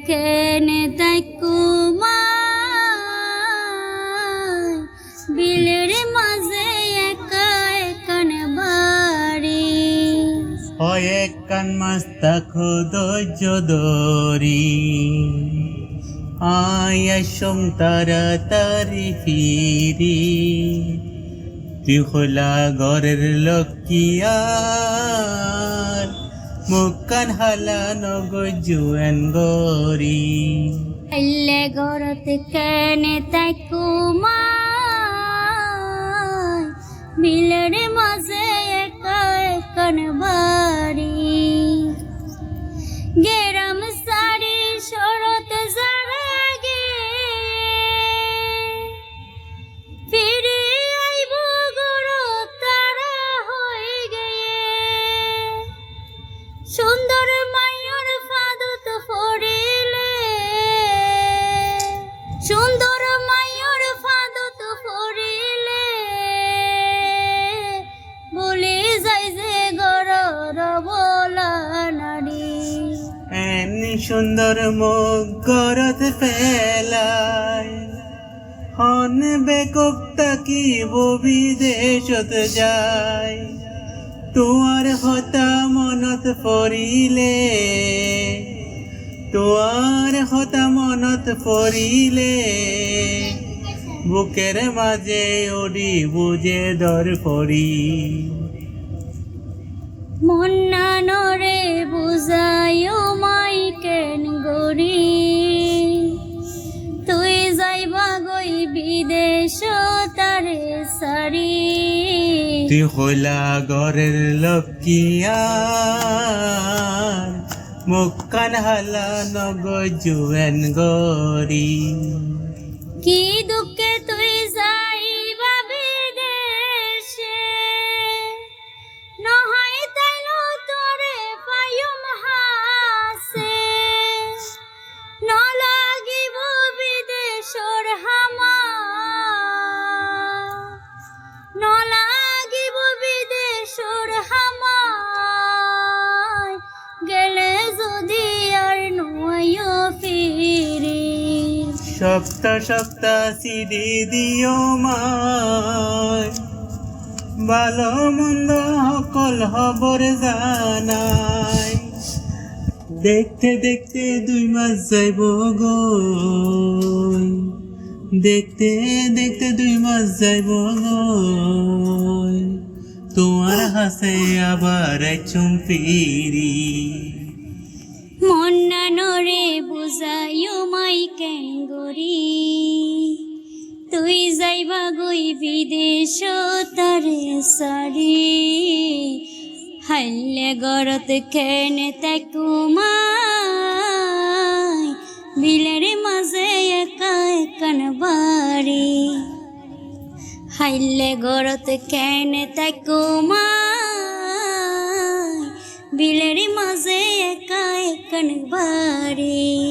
গরত খেনে তাই কুমা বিলের মাঝে একা একান বাড়ি। হয় এক কান মাস তাকো ধৈর্য দরি আয় আসম তাড়াতাড়ি ফিরি। ত্রিখোলা ঘরের লক্ষ্মীয়ার মুখান হালা গো জুয়েন গরি। এলে গরত কেনে তাই কুমার? বিলের মাঝে একা একান বাড়ি। সুন্দর মুখ গরত ফেলায় হন বেকক তাকি বিদেশত যায় তোয়ার হতা মনত পরিলে তোয়ার হতা মনত পরিলে বুকের মাঝে ওডি বুঝে দর পড়ি মন্না নরে তারে সারি। তুই হইলা ঘরের লক্ষ্মীয়ার মুখান হালা নগ জুয়েন গরি কি দুঃখে তুই যাইবা সপ্তাহ সপ্তাহ সিডি দিও মায়। ভালো মন্দ সকল খবর জানাই দেখতে দেখতে দুই মাস যাইব গই দেখতে দেখতে দুই মাস যাইব গই তোমার হাসে আবার চুম্পিরি মন্না নরে বুঝাইও মাই কেন তুই যাইবা গই বিদেশ তারে সারি। হাইলে গরত খেনে তাকুমাই বিলের মাঝে একা একান বাড়ি। হাইলে গরত কেনে তাকুমাই বিলের মাঝে একা একান বাড়ি